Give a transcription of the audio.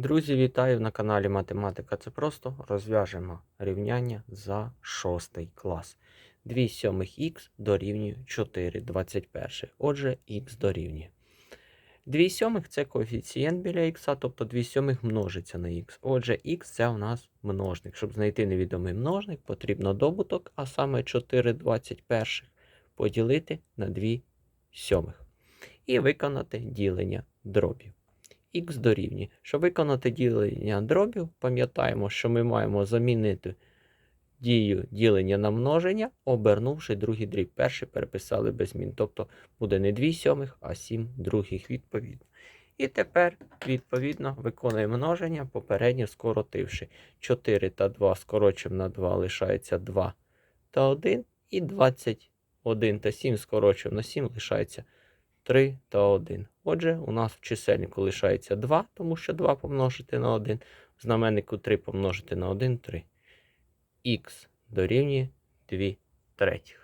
Друзі, вітаю на каналі Математика. Це просто розв'яжемо рівняння за 6 клас. 2 сьомих х дорівнює 4 21. Отже, х дорівнює. 2 сьомих це коефіцієнт біля х, тобто 2 сьомих множиться на х. Отже, х це у нас множник. Щоб знайти невідомий множник, потрібно добуток, а саме 4 21 поділити на 2 сьомих. І виконати ділення дробів х дорівнює. Щоб виконати ділення дробів, пам'ятаємо, що ми маємо замінити дію ділення на множення, обернувши другий дріб. Перший переписали без змін. Тобто буде не 2 сьомих, а 7 других відповідно. І тепер, відповідно, виконуємо множення, попередньо скоротивши. 4 та 2 скорочуємо на 2, лишається 2 та 1. І 21 та 7 скорочуємо на 7, лишається 3 та 1. Отже, у нас в чисельнику лишається 2, тому що 2 помножити на 1. В знаменнику 3 помножити на 1 3. Х дорівнює 2 третіх.